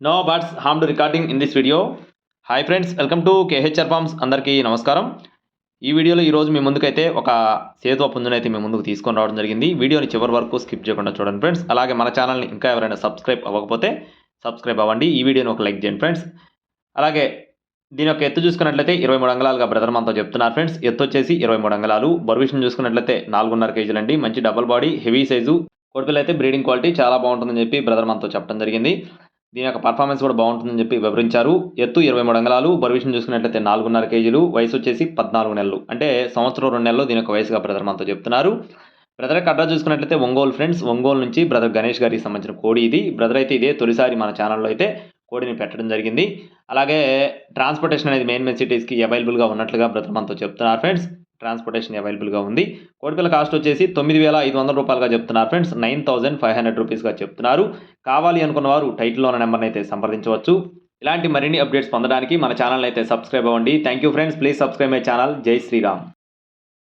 No birds harm to recording in this video hi friends welcome to KHR farms అందరికీ నమస్కారం ఈ వీడియోలో ఈరోజు మీ ముందుకైతే ఒక సేతువ పుంజునైతే మీ ముందుకు తీసుకొని రావడం జరిగింది. వీడియోని చివరి వరకు స్కిప్ చేయకుండా చూడండి ఫ్రెండ్స్ అలాగే మన ఛానల్ని ఇంకా ఎవరైనా సబ్స్క్రైబ్ అవ్వకపోతే సబ్స్క్రైబ్ అవ్వండి. ఈ వీడియోని ఒక లైక్ చేయండి ఫ్రెండ్స్ అలాగే దీని యొక్క ఎత్తు చూసుకున్నట్లయితే ఇరవై మూడు అంగళాలుగా బ్రదర్ మనతో చెప్తున్నారు ఫ్రెండ్స్ ఎత్తు వచ్చేసి ఇరవై మూడు అంగళాలు. బర్విషన్ చూసుకున్నట్లయితే నాలుగున్నర కేజీలు అండి. మంచి డబల్ బాడీ హెవీ సైజు కొడుకులు అయితే బ్రీడింగ్ క్వాలిటీ చాలా బాగుంటుందని చెప్పి బ్రదర్ మనతో చెప్పడం జరిగింది. దీని యొక్క పర్ఫార్మెన్స్ కూడా బాగుంటుందని చెప్పి వివరించారు. ఎత్తు ఇరవై మూడు అంగళాలు బరువు విషయం చూసుకున్నట్లయితే నాలుగున్నర కేజీలు వయసు వచ్చేసి పద్నాలుగు నెలలు. అంటే సంవత్సరం రెండు నెలలు దీని యొక్క వయసుగా బ్రదర్ మనతో చెప్తున్నారు. బ్రదర్ కడ్రా చూసుకున్నట్లయితే ఒంగోలు ఫ్రెండ్స్ ఒంగోలు నుంచి బ్రదర్ గణేష్ గారికి సంబంధించిన కోడి ఇది. బ్రదర్ అయితే ఇదే తొలిసారి మన ఛానల్లో అయితే కోడిని పెట్టడం జరిగింది. అలాగే ట్రాన్స్పోర్టేషన్ అనేది మెయిన్ మెయిన్ సిటీస్కి అవైలబుల్గా ఉన్నట్లుగా బ్రదర్ మనతో చెప్తున్నారు ఫ్రెండ్స్. ట్రాన్స్పోర్టేషన్ అవైలబుల్గా ఉంది. కోడిపిల్ల కాస్ట్ వచ్చేసి తొమ్మిది వేల ఐదు వందల రూపాయలుగా చెప్తున్నారు friends. Nine thousand five hundred రూపీస్గా చెప్తున్నారు. కావాలి అనుకున్న వారు టైటిల్లో ఉన్న నెంబర్ని అయితే సంప్రదించవచ్చు. ఇలాంటి మరిన్ని అప్డేట్స్ పొందడానికి మన ఛానల్ అయితే సబ్స్క్రైబ్ అవ్వండి. Thank you friends. Please subscribe my channel. జై శ్రీరామ్.